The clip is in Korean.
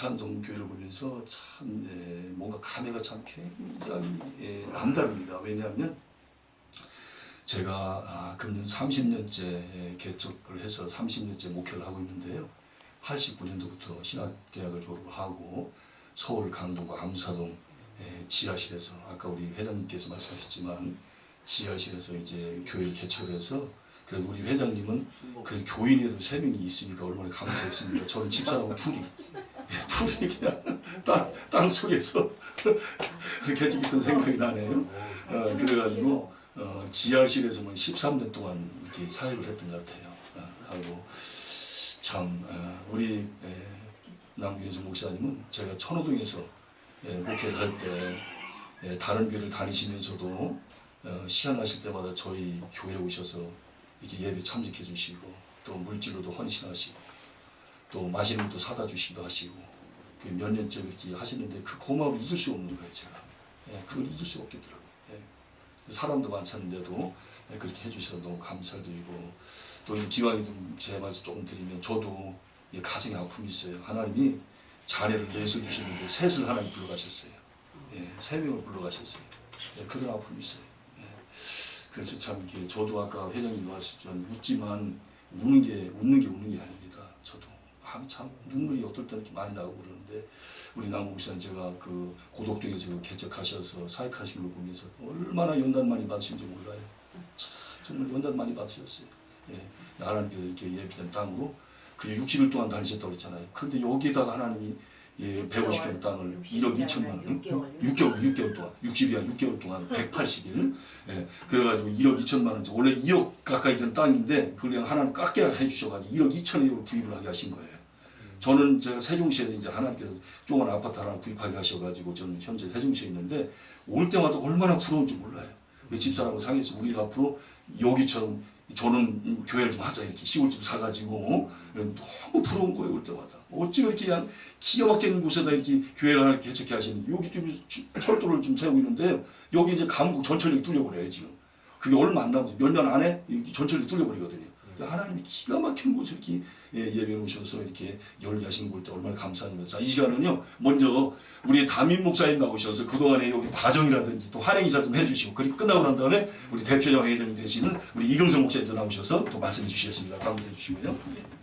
찬송교회를 보면서 참 예, 뭔가 감회가 참 굉장히 예, 남다릅니다. 왜냐하면 제가 아, 금년 30년째 예, 개척을 해서 30년째 목회를 하고 있는데요. 89년도부터 신학대학을 졸업하고 서울 강동구 암사동 예, 지하실에서 아까 우리 회장님께서 말씀하셨지만 지하실에서 이제 교회를 개척을 해서 그래도 우리 회장님은 그 교인에도 세 명이 있으니까 얼마나 감사했습니까. 저는 집사람하고 둘이 예, 둘이 그냥 땅, 땅 속에서 개척했던 생각이 나네요. 어, 그래가지고 어, 지하실에서만 13년 동안 이렇게 사역을 했던 것 같아요. 어, 하고 참 어, 우리 에, 남규현수 목사님은 제가 천호동에서 예, 목회를 할때 예, 다른 교회를 다니시면서도 어, 시간 나실 때마다 저희 교회에 오셔서 이렇게 예배 참석해 주시고 또 물질로도 헌신하시고 또 맛있는 것도 사다 주시기도 하시고 그 몇 년째 이렇게 하시는데 그 고마움을 잊을 수 없는 거예요 제가. 예, 그걸 잊을 수 없겠더라고요. 예. 사람도 많았는데도 예, 그렇게 해주셔서 너무 감사드리고 또이 기왕이 좀제 말씀 조금 드리면 저도 이 가정에 아픔이 있어요. 하나님이 자녀를 넷을 주셨는데 셋을 하나님 불러가셨어요. 예, 세 명을 불러가셨어요. 예, 그런 아픔이 있어요. 예. 그래서 참 저도 아까 회장님도 하셨지만 웃지만 우는 게 웃는 게 우는 게 아닙니다. 저도 아, 참 눈물이 어떨 때는 이렇게 많이 나고 그러는데 우리 남국 씨는 제가 그 고독동에서 그 개척하셔서 사역하신 걸 보면서 얼마나 연단 많이 받으신지 몰라요. 참 정말 연단 많이 받으셨어요. 예, 하나님께서 이렇게 예비된 땅으로 그 60일 동안 다니셨다고 그랬잖아요. 그런데 여기다가 하나님이 예, 150평 땅을 1억 2천만 원, 6개월. 6개월, 6개월 동안, 60이 한 6개월 동안 180일, 예, 그래가지고 1억 2천만 원, 원래 2억 가까이 되는 땅인데, 그걸 그냥 하나님 깎게 해주셔가지고 1억 2천억을 구입을 하게 하신 거예요. 저는 제가 세종시에 이제 하나님께서 조그만 아파트 하나 구입하게 하셔가지고 저는 현재 세종시에 있는데, 올 때마다 얼마나 부러운지 몰라요. 그 집사람하고 상해서 우리가 앞으로 여기처럼 저는 음, 교회를 좀 하자 이렇게 시골집 사가지고 어? 너무 부러운 거예요 올 때마다. 어찌 이렇게 그냥 기가 막히는 곳에다 이렇게 교회를 하나 개척해 하시는지. 여기 좀 주- 철도를 좀 세우고 있는데요 여기 이제 강북 전철역이 뚫려버려요 지금. 그게 얼마 안 남아서 몇 년 안에 전철역이 뚫려버리거든요 하나님이 기가 막힌 곳에 이렇게 예, 예배 오셔서 이렇게 열리 하시는 걸때 얼마나 감사하냐면 자이 시간은요 먼저 우리 담임 목사님 나오셔서 그동안에 여기 과정이라든지 또 환행 인사 좀 해주시고 그리고 끝나고 난 다음에 우리 대표장 회장님 되시는 우리 이경성 목사님도 나오셔서 또 말씀해 주시겠습니다. 가운데 주시고요. 예.